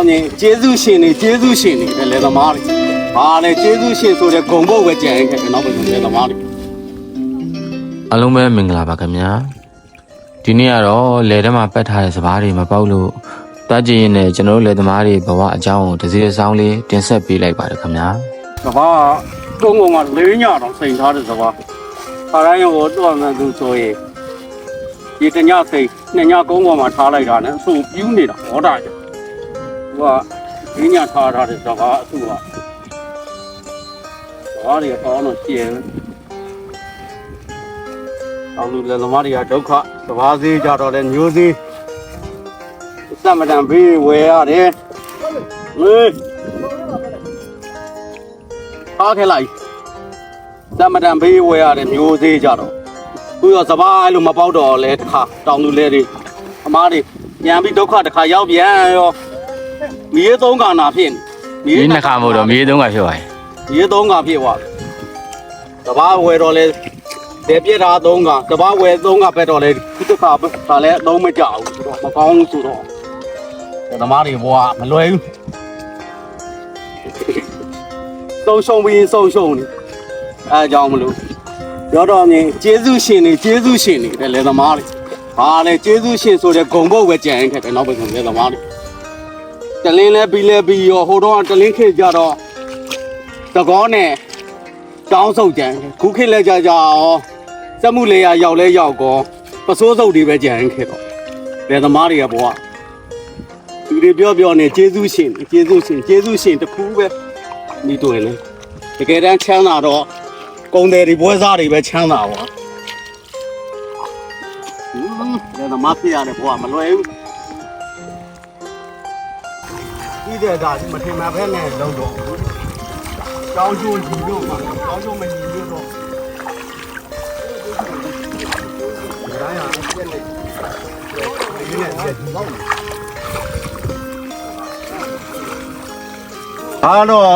တော်မြင်ကျေးဇူးရှင်နေကျေးဇူးရှင်နေတဲ့လေသမားတွေဟာလေကျေးဇူးရှင်ဆိုတဲ့ဂုံဘုတ်ပဲကြံခဲ့တယ်နောက်ပိုင်းလေသမားတွေအားလုံးပဲမင်္ဂလာပါခင်ဗျာဒီနေ့ကတော့လယ်ထဲမှာပတ်ထားတဲ့စပားတွေမပေါက်လို့တွားကြည့်ရင်လည်းကျွန်တော်တို့လယ်သမားတွေဘဝအကြောင်းကိုတစ်စီတစ်စောင်းလေးတင်ဆက်ပေးလိုက်ပါတယ်ခင်ဗျာစဘာကုန်းကုန်းကလေးညတော့စိန်ထားတဲ့စဘာခါတိုင်းရောတော့မှသူဆိုရင်ဒီတညစိန်နှစ်ညကုန်းပေါ်မှာထားလိုက်တာနဲ့အဆူပြူးနေတာဟောတာကြသူ ကလေးညထားထားတဲ့စဘာအဆူကစဘာတွေကောင်းတော့ကျင်းအောင်လူလည်းသမားတွေကဒုက္ခစဘာသေးကြတော့လဲမျိုးသေးစက်မတန်ဘေးဝယ်ရတယ်ဟေးထားခဲ့လိုက်တမတန်ဘေးဝဲရတယ်မျိုးသေးကြတော့ခုရောစပားအဲ့လိုမပေါက်တော့လဲတခါတောင်သူလဲတွေအမားတွေပြန်ပြီးဒုက္ခတစ်ခါရောက်ပြန်ရော မြေသုံးကနာဖြစ်နေဒီနှစ်ခါမို့တော့မြေသုံးခါဖြစ်သွားပြီမြေသုံးကဖြစ်သွားစပားဝဲတော့လဲတဲ့ပြက်တာသုံးကစပားဝဲသုံးကပဲတော့လဲခုတစ်ခါကလည်းအလုံးမကြဘူးဆိုတော့မကောင်းဘူးဆိုတော့သမားတွေဘွားမလွယ်ဘူးသုံးရှုံပြီးသုံးရှုံနေအဲအကြောင်းမလို့ပြောတော့မြင်ကျေးဇူးရှင်နေကျေးဇူးရှင်နေတဲ့လေသမားတွေဟာလေကျေးဇူးရှင်ဆိုတဲ့ဂုံဘုတ်ပဲကြံခဲ့တယ်နောက်ပဲဆိုလေသမားတွေ တလင်းလဲပြီးလဲပြီးရောဟိုတော့တလင်းခေတ်ကြတော့သကောနဲ့တောင်းဆုပ်ကြံတယ်ခုခေတ်လဲကြကြရောစက်မှုလေရရောက်လဲရောက်ကောပစိုးစုပ်တွေပဲကြံခဲ့တော့လေသမားတွေကဘွားသူတွေပြောပြောနေကျေးဇူးရှင်ကျေးဇူးရှင်ကျေးဇူးရှင်တစ်ခုပဲဒီတွေ့လေတကယ်တမ်းချမ်းသာတော့ကုံတယ်တွေပွဲစားတွေပဲချမ်းသာပါဟွန်းဒါသမားဖြစ်ရတယ်ဘွာမလွယ်ဘူး ဒီတဲ့ကမထင်မှပဲနဲ့လုံးတော့ကြောင်းကျိုးညီလို့ပါကြောင်းကျိုးမညီလို့တော့ဒါရအောင်ပြက်လိုက်ဒီနဲ့ဒီတော့အားတော့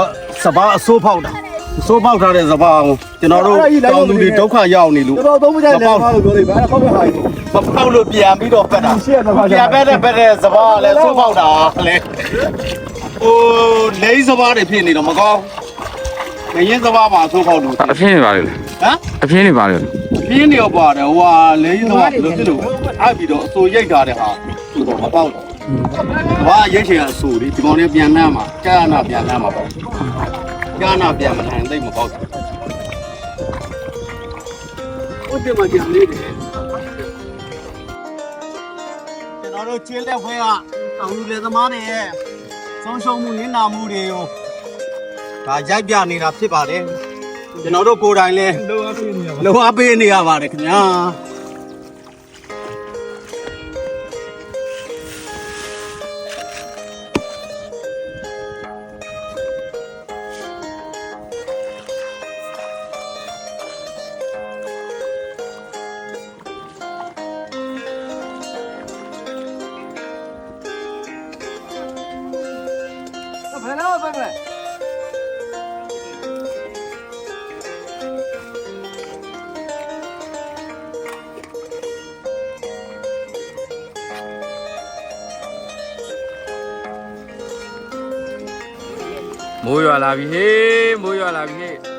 စပားအစိုးဖောက်တာအစိုးဖောက်ထားတဲ့စပားကိုကျွန်တော်တို့တောင်သူတွေဒုက္ခရောက်နေလို့တော်တော်သုံးမကြတဲ့မှာလို့ပြောလိုက်ပါအဲ့ဒါခောက်ပဲဟာကြီး မဖောက်လို့ပြန်ပြီးတော့ပက်တာရှေ့ကတော့ပြန်ပက်တဲ့ပက်တဲ့စပားကလည်းစိုးဖောက်တာလေဟိုလိမ့်စပားတွေဖြစ်နေတော့မကောင်းငရင်စပားမှာစိုးဖောက်လို့အဖြစ်နေပါလေဟမ်အဖြစ်နေပါလေပြင်းနေတော့ပါတယ်ဟိုဟာလိမ့်စပားဘယ်လိုဖြစ်လို့အဲ့ပြီးတော့အစိုးရိတ်ထားတဲ့ဟာသူတော့မပေါက်တော့ဘာရိတ်ချင်အစိုးဒီဒီကောင်လေးပြန်နှမ်းမှာကြာနာပြန်နှမ်းမှာပေါ့ကြာနာပြန်မနှမ်းသိမပေါက်ဘူးဟုတ်တယ်မကြံလေးတယ် တော်တို့ကျေးလက်ဖွဲကတောင်လူလေသမားတွေရဲ့ဆုံးရှုံးမှုနစ်နာမှုတွေကိုဒါရိုက်ပြနေတာဖြစ်ပါတယ်ကျွန်တော်တို့ကိုယ်တိုင်လည်းလောအားပေးနေရပါလောအားပေးနေရပါတယ်ခင်ဗျာ ဘယ်တော့ပဲမလဲမိုးရွာလာပြီဟေးမိုးရွာလာပြီဟေး